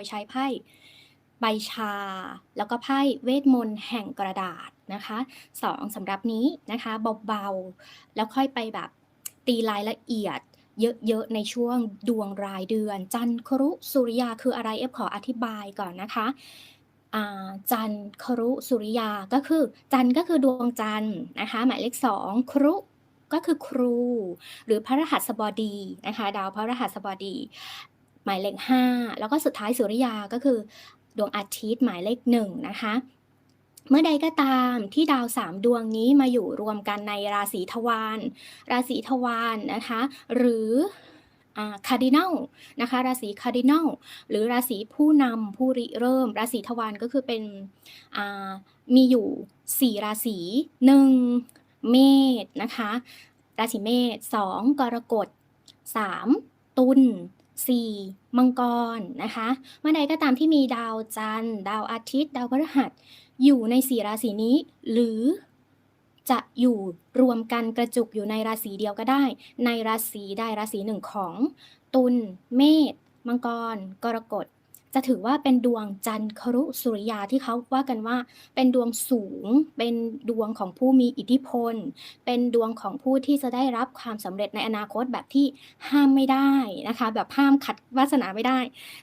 ยใช้ไพ่ใบชา แล้วก็ไพ่เวทมนต์แห่งกระดาษนะคะสองสำหรับนี้นะคะเบาๆ แล้วค่อยไปแบบตีรายละเอียดเยอะๆในช่วงดวงรายเดือน จันครุสุริยาคืออะไรเอฟขออธิบายก่อนนะคะจันครุสุริยาก็คือ จันก็คือดวงจันนะคะ หมายเลขสองครุก็คือครู หรือพระรหัสบดีนะคะ ดาวพระรหัสบดี หมายเลขห้าแล้วก็สุดท้ายสุริยาก็คือ ดวงอาทิตย์หมายเลขหนึ่งนะคะเมื่อใดก็ตามที่ดาวสามดวงนี้มาอยู่รวมกันในราศีทวารราศีทวารนะคะ หรือคาร์ดินัลนะคะ ราศีคาร์ดินัลหรือราศีผู้นำผู้ริเริ่ม ราศีทวารก็คือเป็นมีอยู่ 4 ราศี 1 เมษนะคะ ราศีเมษ 2 กรกฎ 3 ตุล 4 มังกรนะคะเมื่อใดก็ตามที่มีดาวจันทร์ ดาวอาทิตย์ ดาวพฤหัส อยู่ในสี่ราศีนี้ หรือจะอยู่รวมกันกระจุกอยู่ในราศีเดียวก็ได้ ในราศีใดราศีหนึ่งของ ตุลเมษมังกร กรกฎ จะถือว่าเป็นดวงจันทร์ครุสุริยาที่เขาว่ากันว่า เป็นดวงสูง เป็นดวงของผู้มีอิทธิพล เป็นดวงของผู้ที่จะได้รับความสำเร็จในอนาคตแบบที่ห้ามไม่ได้นะคะ แบบห้ามขัดวาสนาไม่ได้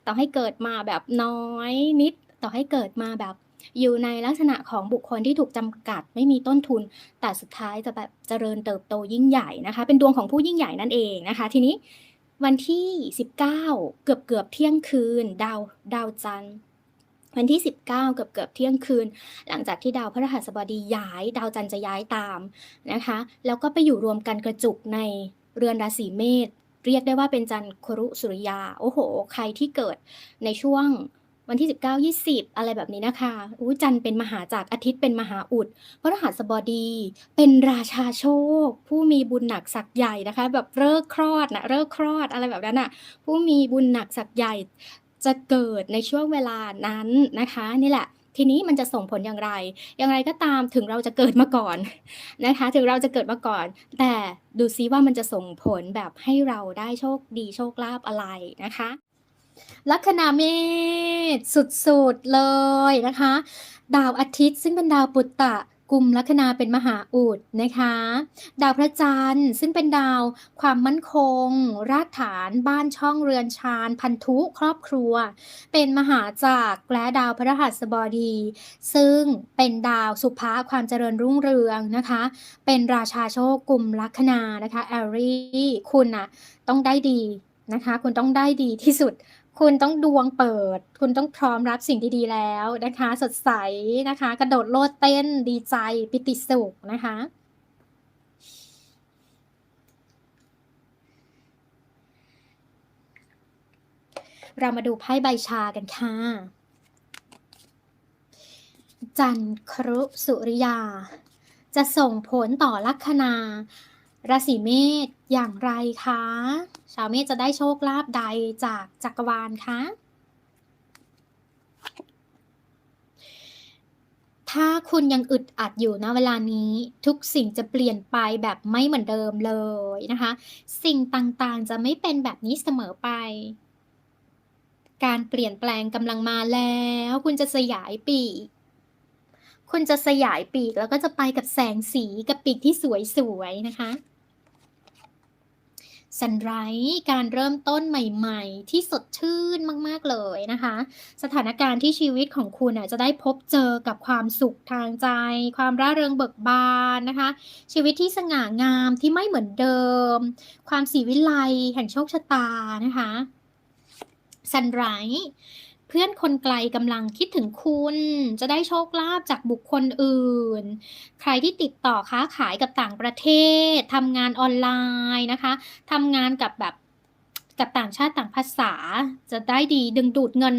ต่อให้เกิดมาแบบน้อยนิด ต่อให้เกิดมาแบบอยู่ในลักษณะของบุคคลที่ถูกจำกัดไม่มีต้นทุน แต่สุดท้ายจะแบบเจริญเติบโตยิ่งใหญ่นะคะ เป็นดวงของผู้ยิ่งใหญ่นั่นเองนะคะ ทีนี้ วันที่ 19 เกือบเกือบเที่ยงคืน ดาวดาวจันทร์วันที่ 19 เกือบเกือบเที่ยงคืน หลังจากที่ดาวพฤหัสบดีย้าย ดาวจันทร์จะย้ายตามนะคะ แล้วก็ไปอยู่รวมกันกระจุกในเรือนราศีเมษเรียกได้ว่าเป็นจันทร์ครุสุริยา โอ้โห ใครที่เกิดในช่วง วันที่ 19 20 อะไรแบบนี้นะคะอู้จันเป็นมหาจากอาทิตย์เป็นมหาอุดพระรหัสบดี เป็นราชาโชค ผู้มีบุญหนักศักใหญ่นะคะ แบบเลิกคลอดนะเลิกคลอดอะไรแบบนั้นอะ ผู้มีบุญหนักศักใหญ่จะเกิดในช่วงเวลานั้นนะคะนี่แหละทีนี้มันจะส่งผลอย่างไร อย่างไรก็ตามถึงเราจะเกิดมาก่อนนะคะ ถึงเราจะเกิดมาก่อน แต่ดูซิว่ามันจะส่งผลแบบให้เราได้โชคดีโชคลาภอะไรนะคะ ลัคนาเมษสุดๆเลยนะคะ ดาวอาทิตย์ซึ่งเป็นดาวปุตตะกลุ่มลัคนาเป็นมหาอุดนะคะ ดาวพระจันทร์ซึ่งเป็นดาวความมั่นคง รากฐาน บ้านช่องเรือนชาน พันธุครอบครัว เป็นมหาจาก และดาวพระหัสบดี ซึ่งเป็นดาวสุภาความเจริญรุ่งเรืองนะคะ เป็นราชาโชคกลุ่มลัคนานะคะแอรี่คุณนะต้องได้ดีนะคะ คุณต้องได้ดีที่สุด คุณต้องดวงเปิด คุณต้องพร้อมรับสิ่งดีๆแล้วนะคะ สดใสนะคะ กระโดดโลดเต้นดีใจปิติสุขนะคะเรามาดูไพ่ใบชากันค่ะ จันครุสุริยา จะส่งผลต่อลัคนา ราศีเมษอย่างไรคะ ชาวเมษจะได้โชคลาภใดจากจักรวาลคะ ถ้าคุณยังอึดอัดอยู่นะเวลานี้ทุกสิ่งจะเปลี่ยนไปแบบไม่เหมือนเดิมเลยนะคะ สิ่งต่างๆจะไม่เป็นแบบนี้เสมอไปการเปลี่ยนแปลงกำลังมาแล้ว คุณจะสยายปีก คุณจะสยายปีกแล้วก็จะไปกับแสงสีกับปีกที่สวยๆนะคะ สันไรการเริ่มต้นใหม่ๆ ที่สดชื่นมากๆเลยนะคะ สถานการณ์ที่ชีวิตของคุณจะได้พบเจอกับความสุขทางใจ ความร่าเริงเบิกบานนะคะ ชีวิตที่สง่างามที่ไม่เหมือนเดิม ความสีวิไลแห่งโชคชะตานะคะสันไร เพื่อนคนไกลกำลังคิดถึงคุณ จะได้โชคลาภจากบุคคลอื่น ใครที่ติดต่อค้าขายกับต่างประเทศทำงานออนไลน์นะคะทำงานกับแบบกับต่างชาติต่างภาษา จะได้ดีดึงดูดเงิน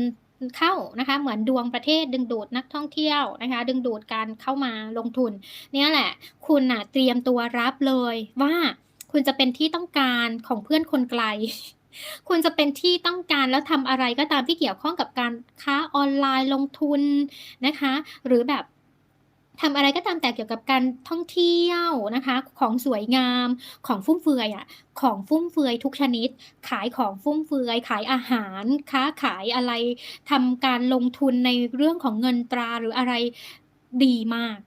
เข้านะคะ เหมือนดวงประเทศดึงดูดนักท่องเที่ยวนะคะ ดึงดูดการเข้ามาลงทุน เนี่ยแหละ คุณนะเตรียมตัวรับเลยว่าคุณจะเป็นที่ต้องการของเพื่อนคนไกล คุณจะเป็นที่ต้องการแล้วทำอะไรก็ตามที่เกี่ยวข้องกับการค้าออนไลน์ลงทุนนะคะ หรือแบบทำอะไรก็ตามแต่เกี่ยวกับการท่องเที่ยวนะคะ ของสวยงามของฟุ่มเฟือยอะของฟุ่มเฟือยทุกชนิด ขายของฟุ่มเฟือย ขายอาหาร ค้าขายอะไรทำการลงทุนในเรื่องของเงินตราหรืออะไรดีมาก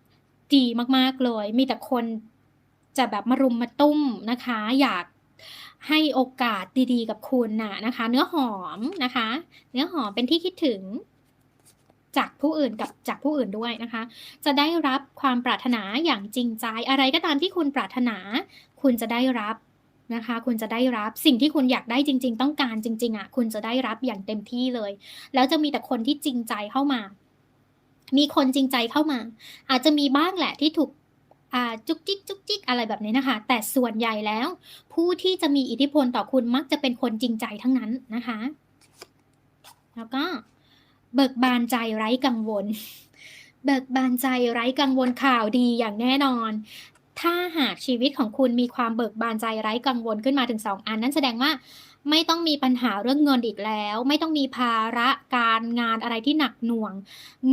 ดีมากๆเลย มีแต่คนจะแบบมารุมมาตุ้มนะคะ อยาก ให้โอกาสดีๆ กับคุณน่ะนะคะ เนื้อหอมนะคะ เนื้อหอมเป็นที่คิดถึงจากผู้อื่นกับจากผู้อื่นด้วยนะคะ จะได้รับความปรารถนาอย่างจริงใจอะไรก็ตามที่คุณปรารถนา คุณจะได้รับนะคะ คุณจะได้รับสิ่งที่คุณอยากได้จริง ๆ ต้องการจริง ๆอะคุณจะได้รับอย่างเต็มที่เลย แล้วจะมีแต่คนที่จริงใจเข้ามา มีคนจริงใจเข้ามา อาจจะมีบ้างแหละที่ถูก จุกจิกจุกจิกอะไรแบบนี้นะคะ แต่ส่วนใหญ่แล้ว ผู้ที่จะมีอิทธิพลต่อคุณมักจะเป็นคนจริงใจทั้งนั้นนะคะ แล้วก็เบิกบานใจไร้กังวล เบิกบานใจไร้กังวลข่าวดีอย่างแน่นอน ถ้าหากชีวิตของคุณมีความเบิกบานใจไร้กังวลขึ้นมาถึง 2 อัน นั่นแสดงว่าไม่ต้องมีปัญหาเรื่องเงินอีกแล้ว ไม่ต้องมีภาระการงานอะไรที่หนักหน่วง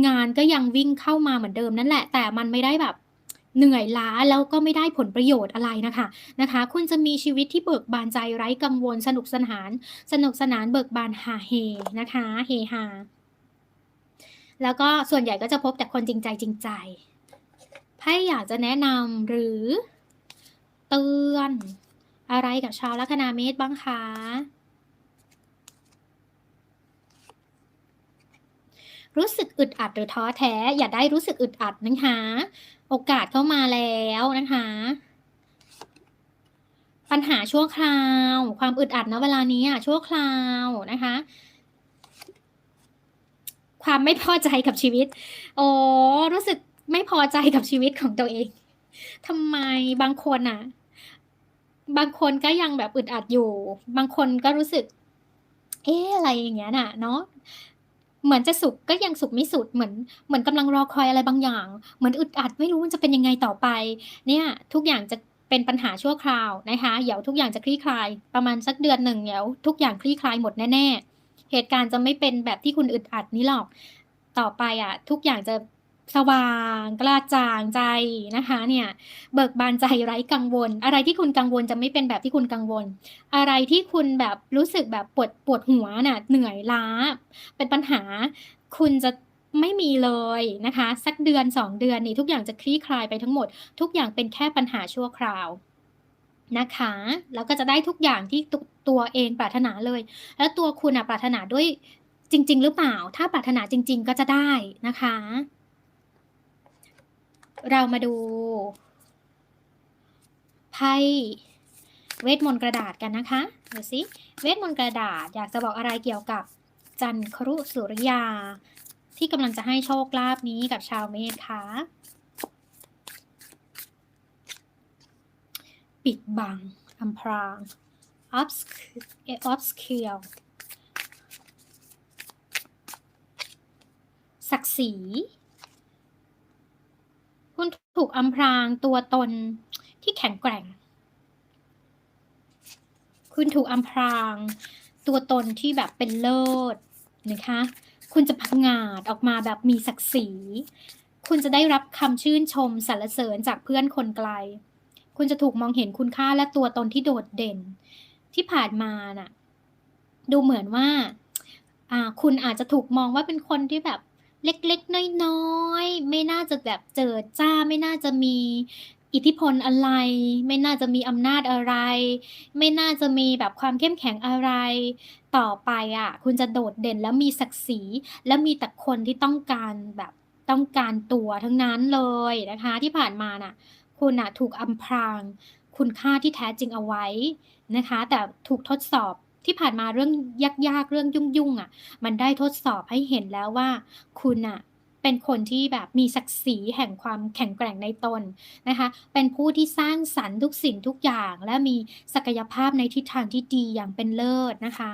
งานก็ยังวิ่งเข้ามาเหมือนเดิมนั่นแหละ แต่มันไม่ได้แบบ เหนื่อยล้าแล้วก็ไม่ได้ผลประโยชน์อะไรนะคะนะคะ คุณจะมีชีวิตที่เบิกบานใจไร้กังวลสนุกสนาน สนุกสนานเบิกบานฮาเฮนะคะเฮฮาแล้วก็ส่วนใหญ่ก็จะพบแต่คนจริงใจจริงใจไพ่อยากจะแนะนำหรือเตือนอะไรกับชาวลัคนาเมษบ้างคะ?รู้สึกอึดอัดหรือท้อแท้ อย่าได้รู้สึกอึดอัดนะคะ โอกาสเข้ามาแล้วนะคะ ปัญหาชั่วคราว ความอึดอัดณเวลานี้อะชั่วคราวนะคะ ความไม่พอใจกับชีวิตอ๋อรู้สึกไม่พอใจกับชีวิตของตัวเองทำไม?บางคนน่ะ บางคนก็ยังแบบอึดอัดอยู่ บางคนก็รู้สึก เอ๊อะไรอย่างเงี้ยน่ะ เนาะ เหมือนจะสุขก็ยังสุขไม่สุดเหมือนเหมือนกำลังรอคอยอะไรบางอย่าง เหมือนอึดอัดไม่รู้มันจะเป็นยังไงต่อไป เนี่ยทุกอย่างจะเป็นปัญหาชั่วคราวนะคะเดี๋ยวทุกอย่างจะคลี่คลาย ประมาณสักเดือนหนึ่งเดี๋ยวทุกอย่างคลี่คลายหมดแน่ ๆ เหตุการณ์จะไม่เป็นแบบที่คุณอึดอัดนี้หรอก ต่อไปอะ ทุกอย่างจะ สว่างกระจ่างใจนะคะเนี่ยเบิกบานใจไร้กังวล อะไรที่คุณกังวลจะไม่เป็นแบบที่คุณกังวล อะไรที่คุณแบบรู้สึกแบบปวดปวดหัวน่ะเหนื่อยล้า เป็นปัญหาคุณจะไม่มีเลยนะคะ สักเดือน 2 เดือนนี้ทุกอย่างจะคลี่คลายไปทั้งหมด ทุกอย่างเป็นแค่ปัญหาชั่วคราวนะคะ แล้วก็จะได้ทุกอย่างที่ต,ตัวเองปรารถนาเลย แล้วตัวคุณน่ะปรารถนาด้วยจริง ๆ หรือเปล่า?ถ้าปรารถนาจริง ๆ ก็จะได้นะคะ เรามาดูไพ่เวทมนต์กระดาษกันนะคะดูซิเวทมนต์กระดาษอยากจะบอกอะไรเกี่ยวกับจันทรุสุริยา ที่กำลังจะให้โชคลาภนี้กับชาวเมษคะ?ปิดบังอำพราง obsc เอ๊ะ obscure ศักดิ์ศรี คุณถูกอำพรางตัวตนที่แข็งแกร่ง คุณถูกอำพรางตัวตนที่แบบเป็นเลิศนะคะ คุณจะผงงาดออกมาแบบมีศักดิ์ศรี คุณจะได้รับคำชื่นชมสรรเสริญจากเพื่อนคนไกล คุณจะถูกมองเห็นคุณค่าและตัวตนที่โดดเด่น ที่ผ่านมาน่ะ ดูเหมือนว่า คุณอาจจะถูกมองว่าเป็นคนที่แบบ เล็กๆ น้อยๆ ไม่น่าจะแบบเจิดจ้า ไม่น่าจะมีอิทธิพลอะไร ไม่น่าจะมีอำนาจอะไร ไม่น่าจะมีแบบความเข้มแข็งอะไร ต่อไปอะ คุณจะโดดเด่นและมีศักดิ์ศรี และมีแต่คนที่ต้องการแบบต้องการตัวทั้งนั้นเลยนะคะ ที่ผ่านมาน่ะ คุณน่ะถูกอำพราง คุณค่าที่แท้จริงเอาไว้นะคะ แต่ถูกทดสอบ ที่ผ่านมาเรื่องยากๆ เรื่องยุ่งๆอะมันได้ทดสอบให้เห็นแล้วว่า คุณน่ะเป็นคนที่แบบมีศักดิ์ศรีแห่งความแข็งแกร่งในตนนะคะ เป็นผู้ที่สร้างสรรค์ทุกสิ่งทุกอย่าง และมีศักยภาพในทิศทางที่ดีอย่างเป็นเลิศนะคะ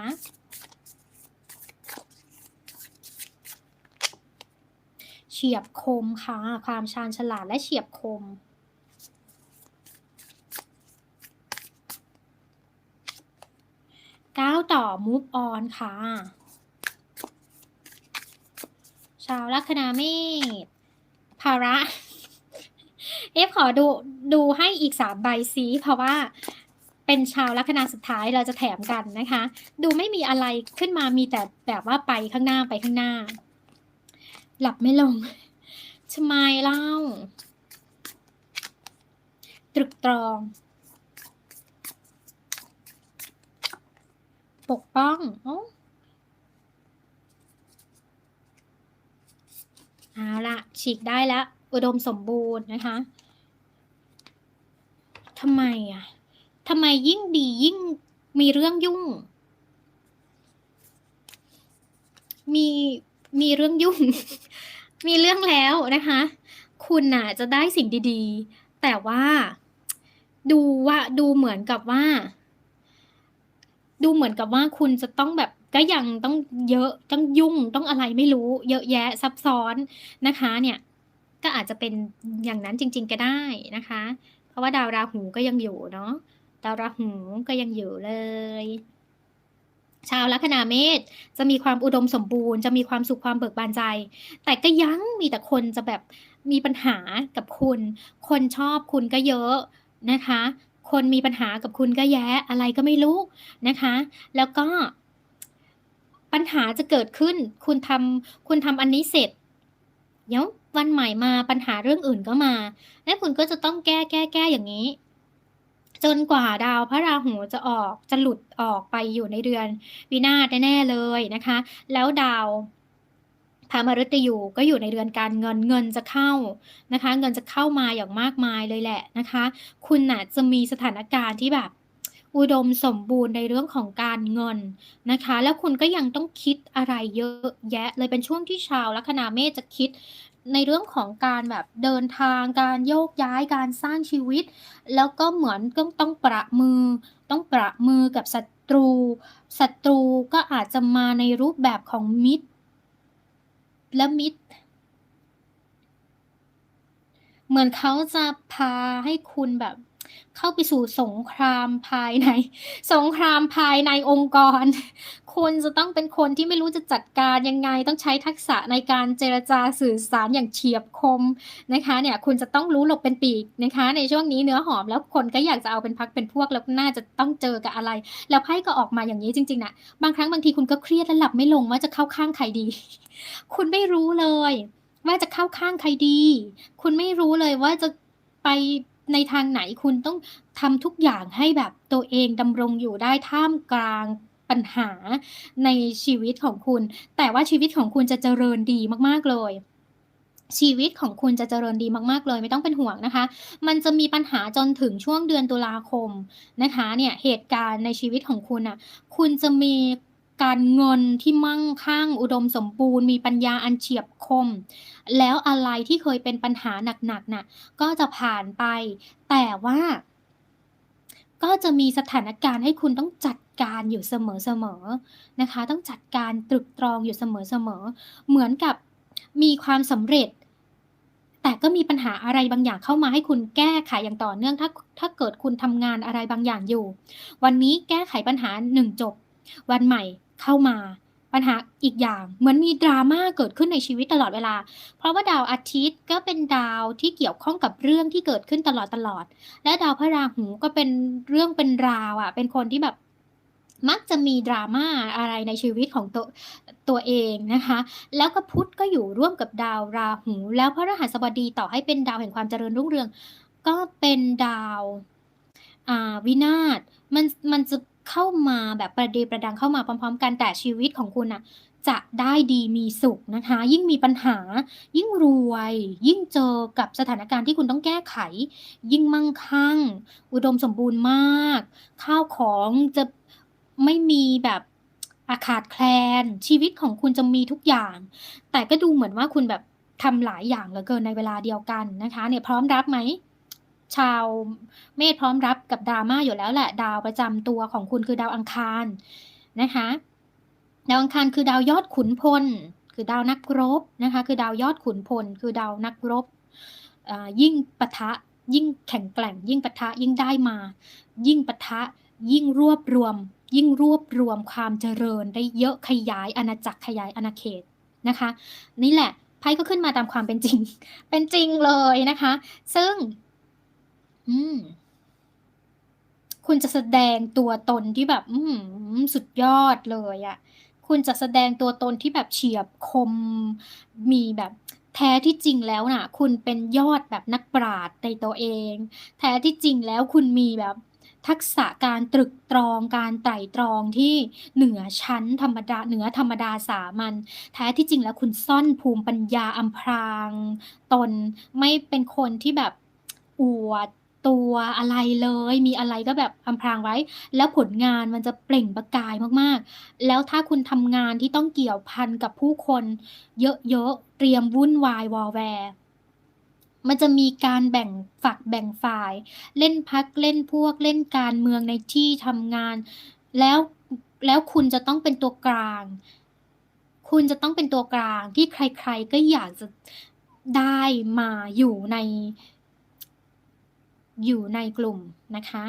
เฉียบคมค่ะ ความชาญฉลาดและเฉียบคม ก้าวต่อ move on ค่ะ ชาวลัคนาเมษภาระ เอฟขอดูดูให้อีกสามใบซีเพราะว่าเป็นชาวลัคนาสุดท้ายเราจะแถมกันนะคะ ดูไม่มีอะไรขึ้นมามีแต่แบบว่าไปข้างหน้าไปข้างหน้า หลับไม่ลงทำไมเล่า ตรึกตรอง ปกป้องโอ้เอาละฉีกได้แล้ว อุดมสมบูรณ์นะคะทำไมอะทำไมยิ่งดียิ่งมีเรื่องยุ่ง มีมีเรื่องยุ่ง มีเรื่องแล้วนะคะ คุณน่ะจะได้สิ่งดี ๆ แต่ว่า ดูว่าดูเหมือนกับว่า ดูเหมือนกับว่าคุณจะต้องแบบก็ยังต้องเยอะต้องยุ่งต้องอะไรไม่รู้ เยอะแยะซับซ้อนนะคะเนี่ยก็อาจจะเป็นอย่างนั้นจริง ๆ ก็ได้นะคะ เพราะว่าดาวราหูก็ยังอยู่เนาะดาวราหูก็ยังอยู่เลย ชาวลัคนาเมษจะมีความอุดมสมบูรณ์ จะมีความสุขความเบิกบานใจ แต่ก็ยังมีแต่คนจะแบบมีปัญหากับคุณ คนชอบคุณก็เยอะนะคะ คนมีปัญหากับคุณก็แย้อะไรก็ไม่รู้นะคะ แล้วก็ ปัญหาจะเกิดขึ้น คุณทำคุณทำอันนี้เสร็จเดี๋ยววันใหม่มาปัญหาเรื่องอื่นก็มา และคุณก็จะต้องแก้แก้แก้อย่างนี้ จนกว่าดาวพระราหูจะออกจะหลุดออกไปอยู่ในเดือนวินาศแน่ๆเลยนะคะ แล้วดาว พระมฤตยูก็อยู่ในเดือนการเงินเงินจะเข้านะคะ เงินจะเข้ามาอย่างมากมายเลยแหละนะคะ คุณน่ะจะมีสถานการณ์ที่แบบ อุดมสมบูรณ์ในเรื่องของการเงินนะคะ แล้วคุณก็ยังต้องคิดอะไรเยอะแยะ เลยเป็นช่วงที่ชาวลัคนาเมษจะคิดในเรื่องของการแบบเดินทางการโยกย้ายการสร้างชีวิต แล้วก็เหมือนก็ต้องประมือ ต้องประมือกับศัตรูศัตรูก็อาจจะมาในรูปแบบของมิตร และมิตร เหมือนเขาจะพาให้คุณแบบ เข้าไปสู่สงครามภายใน สงครามภายในองค์กรคุณจะต้องเป็นคนที่ไม่รู้จะจัดการยังไงต้องใช้ทักษะในการเจรจาสื่อสารอย่างเฉียบคมนะคะเนี่ยคุณจะต้องรู้หลบเป็นปีกนะคะ ในช่วงนี้เนื้อหอมแล้วคนก็อยากจะเอาเป็นพักเป็นพวกแล้วน่าจะต้องเจอกับอะไร แล้วไพ่ก็ออกมาอย่างนี้จริงๆนะบางครั้งบางทีคุณก็เครียดและหลับไม่ลงว่าจะเข้าข้างใครดี คุณไม่รู้เลย ว่าจะเข้าข้างใครดี คุณไม่รู้เลยว่าจะไป ในทางไหนคุณต้องทำทุกอย่างให้แบบตัวเองดำรงอยู่ได้ท่ามกลางปัญหาในชีวิตของคุณ แต่ว่าชีวิตของคุณจะเจริญดีมาก ๆ เลย ชีวิตของคุณจะเจริญดีมาก ๆ เลย ไม่ต้องเป็นห่วงนะคะ มันจะมีปัญหาจนถึงช่วงเดือนตุลาคมนะคะ เนี่ยเหตุการณ์ในชีวิตของคุณอะ คุณจะมี การเงินที่มั่งคั่ง อุดมสมบูรณ์ มีปัญญาอันเฉียบคม แล้วอะไรที่เคยเป็นปัญหาหนักๆน่ะก็จะผ่านไป แต่ว่า ก็จะมีสถานการณ์ให้คุณต้องจัดการอยู่เสมอๆนะคะ ต้องจัดการตรึกตรองอยู่เสมอๆเหมือนกับมีความสำเร็จ แต่ก็มีปัญหาอะไรบางอย่างเข้ามาให้คุณแก้ไขอย่างต่อเนื่องถ้าถ้าเกิดคุณทำงานอะไรบางอย่างอยู่ วันนี้แก้ไขปัญหาหนึ่งจบ วันใหม่ เข้ามาปัญหาอีกอย่างเหมือนมีดราม่าเกิดขึ้นในชีวิตตลอดเวลา เพราะว่าดาวอาทิตย์ก็เป็นดาวที่เกี่ยวข้องกับเรื่องที่เกิดขึ้นตลอดตลอด และดาวพระราหูก็เป็นเรื่องเป็นราวอะ่ะ เป็นคนที่แบบมักจะมีดราม่าอะไรในชีวิตของตัวตัวเองนะคะ แล้วก็พุธก็อยู่ร่วมกับดาวราหู แล้วพระรหัสบดีต่อให้เป็นดาวแห่งความเจริญรุ่งเรือง ก็เป็นดาววินาศมันมันจะ เข้ามาแบบประเดประดังเข้ามาพร้อม ๆ กันแต่ชีวิตของคุณน่ะ จะได้ดีมีสุขนะคะ ยิ่งมีปัญหา ยิ่งรวย ยิ่งเจอกับสถานการณ์ที่คุณต้องแก้ไข ยิ่งมั่งคั่ง อุดมสมบูรณ์มาก ข้าวของจะไม่มีแบบอาขาดแคลน ชีวิตของคุณจะมีทุกอย่าง แต่ก็ดูเหมือนว่าคุณแบบทำหลายอย่างเหลือเกินในเวลาเดียวกันนะคะ เนี่ยพร้อมรับไหม ชาวเมษพร้อมรับกับดราม่าอยู่แล้วแหละ ดาวประจำตัวของคุณคือดาวอังคารนะคะ ดาวอังคารคือดาวยอดขุนพล คือดาวนักรบนะคะ คือดาวยอดขุนพล คือดาวนักรบยิ่งปะทะยิ่งแข็งแกร่ง ยิ่งปะทะยิ่งได้มา ยิ่งปะทะยิ่งรวบรวม ยิ่งรวบรวมความเจริญได้เยอะขยายอาณาจักรขยายอาณาเขตนะคะ นี่แหละไพ่ก็ขึ้นมาตามความเป็นจริง เป็นจริงเลยนะคะ ซึ่ง อืม คุณจะแสดงตัวตนที่แบบ อืสุดยอดเลยอะคุณจะแสดงตัวตนที่แบบเฉียบคม มีแบบแท้ที่จริงแล้วน่ะ คุณเป็นยอดแบบนักปราชญ์ในตัวเอง แท้ที่จริงแล้วคุณมีแบบ ทักษะการตรึกตรองการไตร่ตรองที่เหนือชั้นธรรมดาเหนือธรรมดาสามัญแท้ที่จริงแล้วคุณซ่อนภูมิปัญญาอำพราง ตนไม่เป็นคนที่แบบอวด ตัวอะไรเลย มีอะไรก็แบบอำพรางไว้ แล้วผลงานมันจะเปล่งประกายมากๆ แล้วถ้าคุณทำงานที่ต้องเกี่ยวพันกับผู้คน เยอะๆ เตรียมวุ่นวายวอแวร์ มันจะมีการแบ่งฝักแบ่งฝ่าย เล่นพรรคเล่นพวกเล่นการเมืองในที่ทำงาน แล้วแล้วคุณจะต้องเป็นตัวกลาง คุณจะต้องเป็นตัวกลางที่ใครๆก็อยากจะได้มาอยู่ใน อยู่ในกลุ่มนะคะ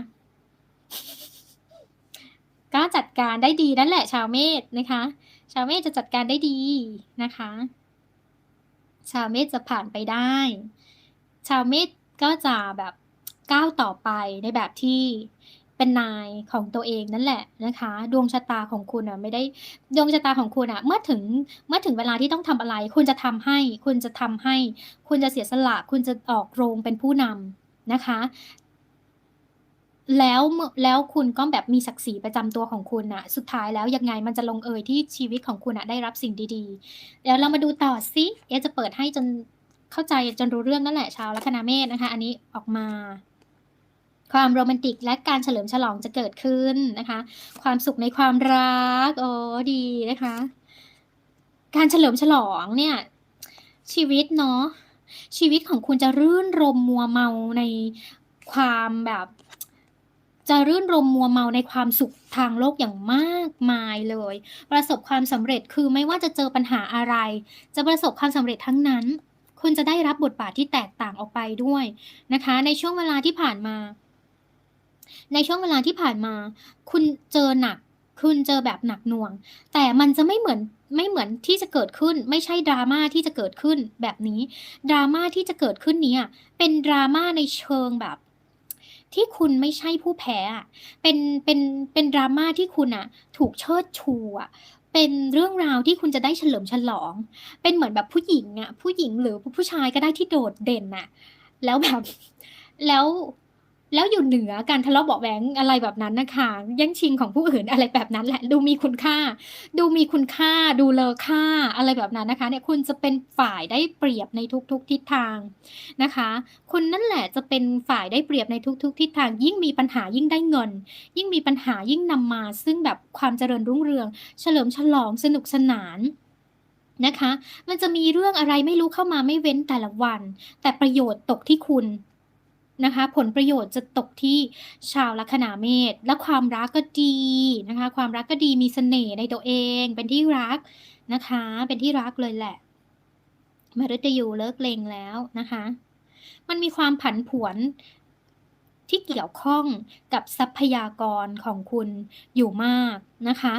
ก็จัดการได้ดีนั่นแหละชาวเมษนะคะ ชาวเมษจะจัดการได้ดีนะคะ ชาวเมษจะผ่านไปได้ ชาวเมษก็จะแบบก้าวต่อไปในแบบที่เป็นนายของตัวเองนั่นแหละนะคะ ดวงชะตาของคุณน่ะไม่ได้ดวงชะตาของคุณน่ะ เมื่อถึงเมื่อถึงเวลาที่ต้องทำอะไร คุณจะทำให้ คุณจะทำให้ คุณจะเสียสละ คุณจะออกโรงเป็นผู้นำ นะคะ แล้วแล้วคุณก็แบบมีศักดิ์ศรีประจำตัวของคุณนะสุดท้ายแล้วยังไงมันจะลงเอยที่ชีวิตของคุณนะได้รับสิ่งดีๆเดี๋ยวเรามาดูต่อสิเอจะเปิดให้จนเข้าใจจนรู้เรื่องนั่นแหละชาวลัคนาเมษนะคะ อันนี้ออกมาความโรแมนติกและการเฉลิมฉลองจะเกิดขึ้นนะคะ ความสุขในความรัก โอ๋อดีนะคะ การเฉลิมฉลองเนี่ย ชีวิตเนาะ ชีวิตของคุณจะรื่นรมมัวเมาในความแบบ จะรื่นรมมัวเมาในความสุขทางโลกอย่างมากมายเลย ประสบความสำเร็จคือไม่ว่าจะเจอปัญหาอะไร จะประสบความสำเร็จทั้งนั้น คุณจะได้รับบทบาทที่แตกต่างออกไปด้วยนะคะ ในช่วงเวลาที่ผ่านมา ในช่วงเวลาที่ผ่านมา คุณเจอหนัก คุณเจอแบบหนักหน่วง แต่มันจะไม่เหมือนไม่เหมือนที่จะเกิดขึ้น ไม่ใช่ drama ที่จะเกิดขึ้นแบบนี้ drama ที่จะเกิดขึ้นเนี้ยเป็น drama ในเชิงแบบ ที่คุณไม่ใช่ผู้แพ้เป็นเป็นเป็น drama ที่คุณน่ะถูกเชิดชูอะเป็นเรื่องราวที่คุณจะได้เฉลิมฉลอง เป็นเหมือนแบบผู้หญิงอะผู้หญิงหรือผู้ชายก็ได้ที่โดดเด่นน่ะแล้วแบบแล้ว แล้วอยู่เหนือการทะเลาะเบาะแว้งอะไรแบบนั้นนะคะแย่งชิงของผู้อื่นอะไรแบบนั้นแหละ ดูมีคุณค่า ดูมีคุณค่า ดูเลอค่าอะไรแบบนั้นนะคะ เนี่ยคุณจะเป็นฝ่ายได้เปรียบในทุกๆทิศทางนะคะ คุณนั่นแหละจะเป็นฝ่ายได้เปรียบในทุกๆทิศทาง ยิ่งมีปัญหายิ่งได้เงิน ยิ่งมีปัญหายิ่งนำมา ซึ่งแบบความเจริญรุ่งเรือง เฉลิมฉลองสนุกสนานนะคะ มันจะมีเรื่องอะไรไม่รู้เข้ามาไม่เว้นแต่ละวัน แต่ประโยชน์ตกที่คุณ นะคะ ผลประโยชน์จะตกที่ชาวลัคนาเมษและความรักก็ดีนะคะ ความรักก็ดีมีเสน่ห์ในตัวเอง เป็นที่รักนะคะ เป็นที่รักเลยแหละมฤตยูเลิกเลงแล้วนะคะ มันมีความผันผวนที่เกี่ยวข้องกับทรัพยากรของคุณอยู่มากนะคะ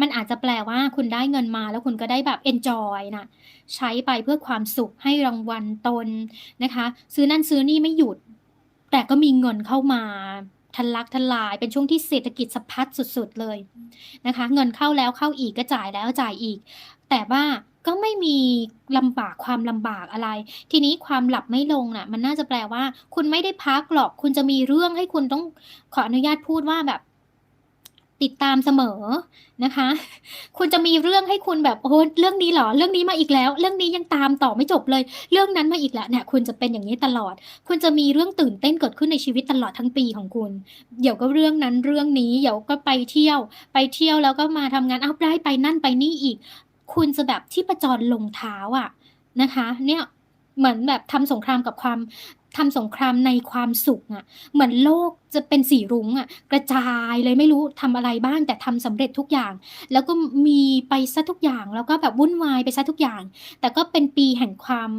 มันอาจจะแปลว่าคุณได้เงินมาแล้วคุณก็ได้แบบเอนจอยน่ะใช้ไปเพื่อความสุขให้รางวัลตนนะคะ ซื้อนั่นซื้อนี่ไม่หยุด แต่ก็มีเงินเข้ามาทะลักทลายเป็นช่วงที่เศรษฐกิจสะพัดสุดๆเลยนะคะ เงินเข้าแล้วเข้าอีกก็จ่ายแล้วจ่ายอีก แต่ว่าก็ไม่มีลำบากความลำบากอะไร ทีนี้ความหลับไม่ลงน่ะ มันน่าจะแปลว่า คุณไม่ได้พักหรอก คุณจะมีเรื่องให้คุณต้องขออนุญาตพูดว่าแบบ ติดตามเสมอนะคะ คุณจะมีเรื่องให้คุณแบบโอ้เรื่องนี้เหรอ เรื่องนี้มาอีกแล้ว เรื่องนี้ยังตามต่อไม่จบเลย เรื่องนั้นมาอีกแล้วเนี่ยคุณจะเป็นอย่างงี้ตลอด คุณจะมีเรื่องตื่นเต้นเกิดขึ้นในชีวิตตลอดทั้งปีของคุณ เดี๋ยวก็เรื่องนั้นเรื่องนี้เดี๋ยวก็ไปเที่ยว ไปเที่ยวแล้วก็มาทำงานเอ้าได้ไปนั่นไปนี่อีก คุณจะแบบชีพจรลงเท้าอะนะคะ เนี่ยเหมือนแบบทำสงครามกับความ ทำสงครามในความสุขอะเหมือนโลกจะเป็นสีรุ้งอะกระจายเลยไม่รู้ทำอะไรบ้าง แต่ทำสำเร็จทุกอย่าง แล้วก็มีไปซะทุกอย่าง แล้วก็แบบวุ่นวายไปซะทุกอย่าง แต่ก็เป็นปีแห่งความ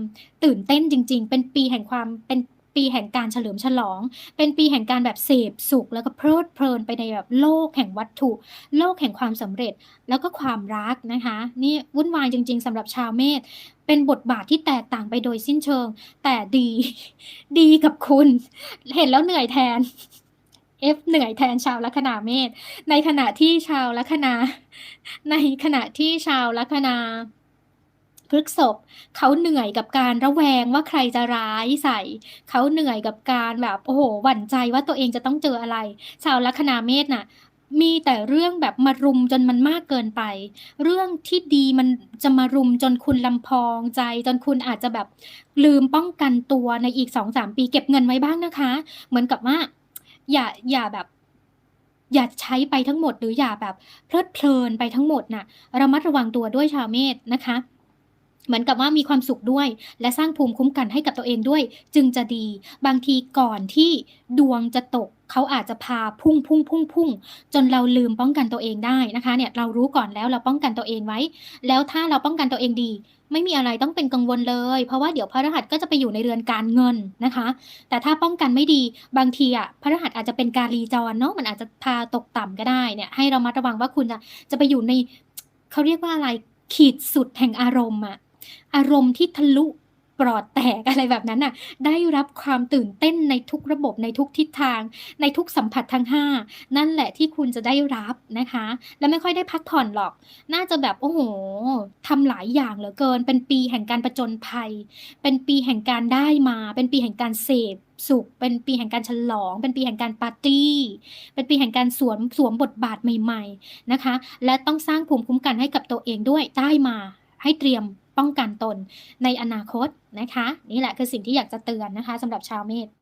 ตื่นเต้นจริง ๆ เป็นปีแห่งความเป็น ปีแห่งการเฉลิมฉลอง เป็นปีแห่งการแบบเสพสุข แล้วก็เพลิดเพลินไปในแบบโลกแห่งวัตถุ โลกแห่งความสำเร็จ แล้วก็ความรักนะคะ นี่วุ่นวายจริง ๆสำหรับชาวเมษเป็นบทบาทที่แตกต่างไปโดยสิ้นเชิง แต่ดีดีกับคุณ เห็นแล้วเหนื่อยแทน F เหนื่อยแทนชาวลัคนาเมษในขณะที่ชาวลัคนา ในขณะที่ชาวลัคนา พฤษภเขาเหนื่อยกับการระแวงว่าใครจะร้ายใส่ เขาเหนื่อยกับการแบบโอ้โฮหวั่นใจว่าตัวเองจะต้องเจออะไร ชาวลัคนาเมษน่ะมีแต่เรื่องแบบมารุมจนมันมากเกินไป เรื่องที่ดีมันจะมารุมจนคุณลำพองใจจนคุณอาจจะแบบลืมป้องกันตัวในอีก2-3ปีเก็บเงินไว้บ้างนะคะ เหมือนกับว่า อย่าอย่าแบบ อย่าใช้ไปทั้งหมดหรืออย่าแบบเพลิดเพลินไปทั้งหมดน่ะระมัดระวังตัวด้วยชาวเมษนะคะ เหมือนกับว่ามีความสุขด้วย และสร้างภูมิคุ้มกันให้กับตัวเองด้วย จึงจะดี บางทีก่อนที่ดวงจะตกเขาอาจจะพาพุ่งๆๆๆจนเราลืมป้องกันตัวเองได้นะคะเนี่ยเรารู้ก่อนแล้วเราป้องกันตัวเองไว้ แล้วถ้าเราป้องกันตัวเองดี ไม่มีอะไรต้องเป็นกังวลเลย เพราะว่าเดี๋ยวพฤหัสก็จะไปอยู่ในเรือนการเงินนะคะ แต่ถ้าป้องกันไม่ดีบางทีอะพฤหัสอาจจะเป็นการรีจรเนาะมันอาจจะพาตกต่ำก็ได้เนี่ยให้เระมัดระวังว่าคุณน่ะจะไปอยู่ในเขาเรียกว่าอะไรขีดสุดแห่งอารมณ์อะ อารมณ์ที่ทะลุปลอดแตกอะไรแบบนั้นน่ะ ได้รับความตื่นเต้นในทุกระบบในทุกทิศทาง ในทุกสัมผัสทั้ง 5 นั่นแหละที่คุณจะได้รับนะคะ และไม่ค่อยได้พักผ่อนหรอก น่าจะแบบโอ้โฮทำหลายอย่างเหลือเกิน เป็นปีแห่งการผจญภัย เป็นปีแห่งการได้มา เป็นปีแห่งการเสพสุข เป็นปีแห่งการฉลอง เป็นปีแห่งการปาร์ตี้ เป็นปีแห่งการสวมสวมบทบาทใหม่ ๆนะคะ และต้องสร้างภูมิคุ้มกันให้กับตัวเองด้วยได้มาให้เตรียม ป้องกันตนในอนาคตนะคะ นี่แหละคือสิ่งที่อยากจะเตือนนะคะสำหรับชาวเมษ